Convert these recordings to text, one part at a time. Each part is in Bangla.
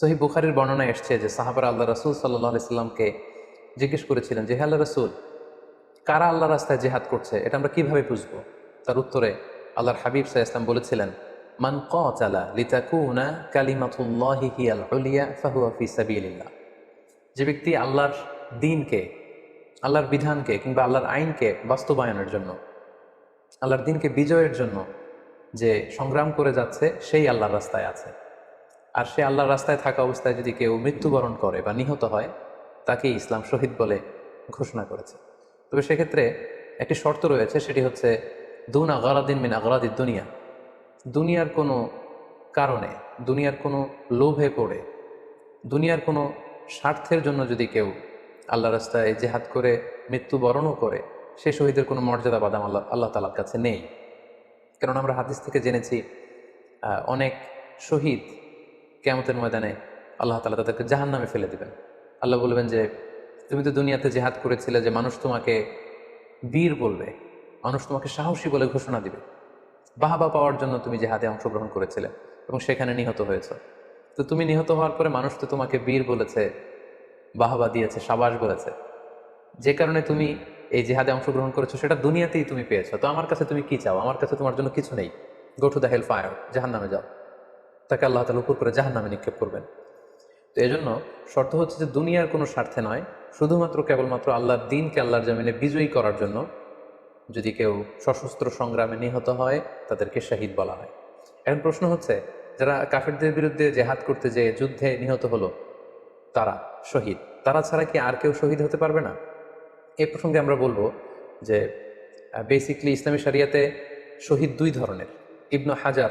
সহি বুখারির বর্ণনা এসছে যে সাহাবার আল্লাহ রসুল সাল্লাহ ইসলামকে জিজ্ঞেস করেছিলেন যে, হে আল্লাহ রসুল, কারা আল্লাহ রাস্তায় জেহাদ করছে? এটা আমরা কীভাবে বুঝব? তার উত্তরে আল্লাহর হাবিব সাহা ইসলাম বলেছিলেন, মান কালা লিতাকুনা কালিমাতুল্লাহি হিয়াল উলিয়া যে ব্যক্তি আল্লাহর দিনকে, আল্লাহর বিধানকে কিংবা আল্লাহর আইনকে বাস্তবায়নের জন্য, আল্লাহর দিনকে বিজয়ের জন্য যে সংগ্রাম করে যাচ্ছে, সেই আল্লাহর রাস্তায় আছে। আর সে আল্লাহর রাস্তায় থাকা অবস্থায় যদি কেউ মৃত্যুবরণ করে বা নিহত হয় তাকে ইসলাম শহীদ বলে ঘোষণা করেছে। তবে সেক্ষেত্রে একটি শর্ত রয়েছে, সেটি হচ্ছে দুন আগারাদিন মিন আগারাদিন দুনিয়া। দুনিয়ার কোনো কারণে, দুনিয়ার কোনো লোভে পড়ে, দুনিয়ার কোনো স্বার্থের জন্য যদি কেউ আল্লাহ রাস্তায় জেহাদ করে, মৃত্যুবরণও করে, সে শহীদের কোনো মর্যাদা বাদাম আল্লাহ আল্লাহ তালার কাছে নেই। কারণ আমরা হাদিস থেকে জেনেছি অনেক শহীদ কেমতের ময়দানে আল্লাহ তালা তাদেরকে জাহান নামে ফেলে দেবেন। আল্লাহ বলবেন যে, তুমি তো দুনিয়াতে জেহাদ করেছিলে যে মানুষ তোমাকে বীর বলবে, মানুষ তোমাকে সাহসী বলে ঘোষণা দিবে। বাহাবা পাওয়ার জন্য তুমি জেহাদে অংশগ্রহণ করেছিলে এবং সেখানে নিহত হয়েছ। তো তুমি নিহত হওয়ার পরে মানুষ তো তোমাকে বীর বলেছে, বাহাবা দিয়েছে, সাবাস বলেছে। যে কারণে তুমি এই জেহাদে অংশগ্রহণ করেছ, সেটা দুনিয়াতেই তুমি পেয়েছ। তো আমার কাছে তুমি কি চাও? আমার কাছে তোমার জন্য কিছু নেই। Go to the hell fire জাহান নামে যাও। তাকে আল্লাহ তালা উপর করে জাহান নামে নিক্ষেপ করবেন। তো এই জন্য শর্ত হচ্ছে যে দুনিয়ার কোনো স্বার্থে নয়, শুধুমাত্র কেবলমাত্র আল্লাহর দিনকে আল্লাহর জামিনে বিজয়ী করার জন্য যদি কেউ সশস্ত্র সংগ্রামে নিহত হয়, তাদেরকে শাহিদ বলা হয়। এখন প্রশ্ন হচ্ছে, যারা কাফেরদের বিরুদ্ধে জেহাদ করতে যে যুদ্ধে নিহত হলো, তারা শহীদ? তারা ছাড়া কি আর কেউ শহীদ হতে পারবে না? এ প্রসঙ্গে আমরা বলব যে বেসিকলি ইসলামী শরিয়াতে শহীদ দুই ধরনের। ইবনু হাজার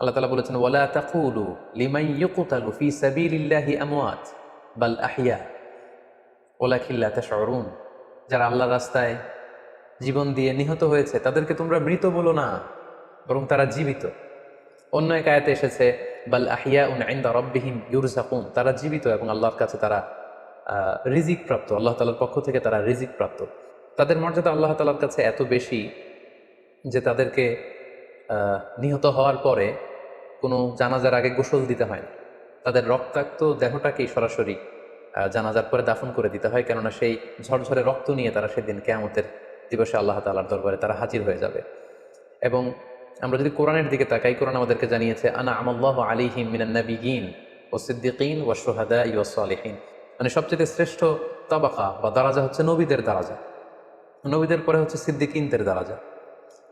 আল্লাহ তালা বলেছেন, ওয়ালা তাকুলু লিমাই ইয়কুতালু ফি সাবিলিল্লাহি আমওয়াত বাল আহিয়া ওলাকিল্লা তাশউরুন। যারা আল্লাহর রাস্তায় জীবন দিয়ে নিহত হয়েছে, তাদেরকে তোমরা মৃত বলো না, বরং তারা জীবিত। অন্য এক আয়াতে এসেছে, বাল আহিয়া উন আইন্দা রব্বিহিম ইউরজাকুন তারা জীবিত এবং আল্লাহর কাছে তারা রিজিক প্রাপ্ত। আল্লাহ তালার পক্ষ থেকে তারা রিজিক প্রাপ্ত। তাদের মর্যাদা আল্লাহ তালার কাছে এত বেশি যে তাদেরকে নিহত হওয়ার পরে কোনো জানাজার আগে গোসল দিতে হয় না। তাদের রক্তাক্ত দেহটাকেই সরাসরি জানাজার পরে দাফন করে দিতে হয়, কেননা সেই ঝরঝরে রক্ত নিয়ে তারা সেদিন কেয়ামতের দিবসে আল্লাহ তালার দরবারে তারা হাজির হয়ে যাবে। এবং আমরা যদি কোরআনের দিকে তাকাই, কোরআন আমাদেরকে জানিয়েছে, আনা আমল্লাহ আলিহিম মিনান নবিগিন ও সিদ্দিকিন ও সোহাদা ইউ সালেহীন। মানে সবচেয়ে শ্রেষ্ঠ তাবাকা বা দারাজা হচ্ছে নবীদের দারাজা। নবীদের পরে হচ্ছে সিদ্দিকিনদের দারাজা।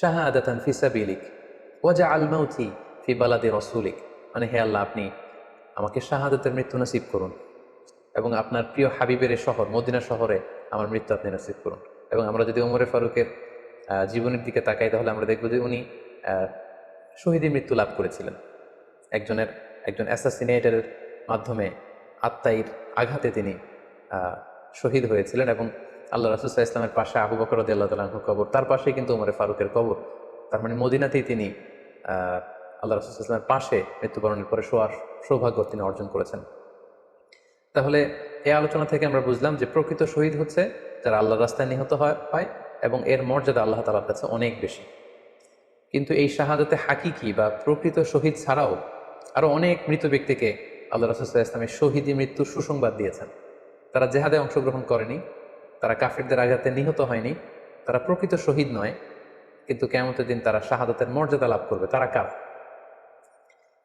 শাহাদাতান ফি সাবিলিক। ওয়াজা আল মাউথি ফি বালাদি রসুলিক। মানে হে আল্লাহ, আপনি আমাকে শাহাদাতের মৃত্যু নসিব করুন এবং আপনার প্রিয় হাবিবের শহর, মদিনা শহরে আমার মৃত্যু আপনি নসিব করুন। এবং আমরা যদি ওমরে ফারুকের জীবনের দিকে তাকাই, তাহলে আমরা দেখব যে উনি শহীদের মৃত্যু লাভ করেছিলেন। একজনের, একজন অ্যাসাসিনেটের মাধ্যমে আত্মাইর আঘাতে তিনি শহীদ হয়েছিলেন এবং আল্লাহ রাসুসাহ ইসলামের পাশে আবু বকর তালাহুর কবর, তার পাশে কিন্তু ওমরে ফারুকের কবর। তার মানে মদিনাতেই তিনি আল্লাহ রাসুল ইসলামের পাশে মৃত্যুবরণের পরে শোয়ার সৌভাগ্য তিনি অর্জন করেছেন। তাহলে এই আলোচনা থেকে আমরা বুঝলাম যে প্রকৃত শহীদ হচ্ছে যারা আল্লাহ রাস্তায় নিহত হয় হয় এবং এর মর্যাদা আল্লাহ তালার কাছে অনেক বেশি। কিন্তু এই শাহাদাতে হাকিকি বা প্রকৃত শহীদ ছাড়াও আরও অনেক মৃত ব্যক্তিকে আল্লাহ রসুল্লাহ ইসলামের শহীদি মৃত্যুর সুসংবাদ দিয়েছেন। তারা জেহাদে অংশগ্রহণ করেনি তারা কাফিরদের আঘাতে নিহত হয়নি, তারা প্রকৃত শহীদ নয়, কিন্তু কেমতের দিন তারা শাহাদাতের মর্যাদা লাভ করবে। তারা কার?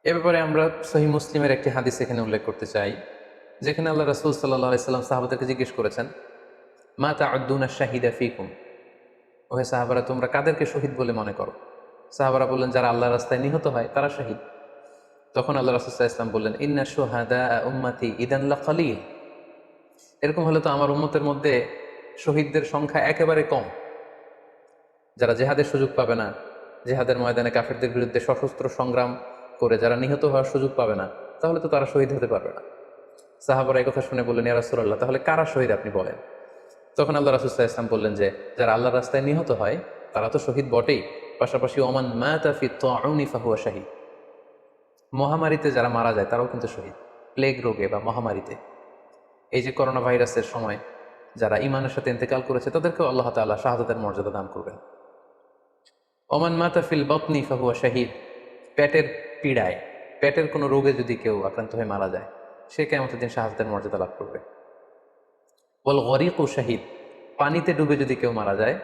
এ ব্যাপারে আমরা সহি মুসলিমের একটি হাদিস এখানে উল্লেখ করতে চাই, যেখানে আল্লাহ রসুল সাল্লাহ সাল্লাম সাহাবাদেরকে জিজ্ঞেস করেছেন, মা তা আব্দুনা শাহিদা ফিকুম? ওহে সাহাবারা, তোমরা কাদেরকে শহীদ বলে মনে করো? সাহাবারা বললেন, যারা আল্লাহ রাস্তায় নিহত হয়, তারা শহীদ। তখন আল্লাহ রসুল্লাহ ইসলাম বললেন, ইন্না সোহাদা উম্মাতি ইদান্লা খালিল এরকম হলে তো আমার উম্মতের মধ্যে শহীদদের সংখ্যা একেবারে কম। যারা জেহাদের সুযোগ পাবে না, জেহাদের ময়দানে কাফেরদের বিরুদ্ধে সশস্ত্র সংগ্রাম করে যারা নিহত হওয়ার সুযোগ পাবে না, তাহলে তো তারা শহীদ হতে পারবে না। সাহাবারা কথা শুনে বললেন ইয়ারাসুল্লাহ তাহলে কারা শহীদ আপনি বলেন? তখন আল্লাহ রাসুল্লাহ ইসলাম বললেন যে, যারা আল্লাহর রাস্তায় নিহত হয়, তারা তো শহীদ বটেই। পাশাপাশি, ওমান মায়াতাফি তাহুয়া শাহিদ। মহামারীতে যারা মারা যায়, তারাও কিন্তু শহীদ। প্লেগ রোগে বা মহামারীতে। এই যে করোনা ভাইরাসের সময় যারা ইমানের সাথে ইন্তেকাল করেছে, তাদেরকেও আল্লাহ তাল্লাহ শাহাদাতের মর্যাদা দান করবেন। ওমান মাতাফিল বতনি ফাহুয়া শাহিদ। পেটের পীড়ায়, পেটের কোনো রোগে যদি কেউ আক্রান্ত হয়ে মারা যায়, সে কেমন দিন শাহাদাতের মর্যাদা লাভ করবে। বল গরিক ও শাহিদ। পানিতে ডুবে যদি কেউ মারা যায়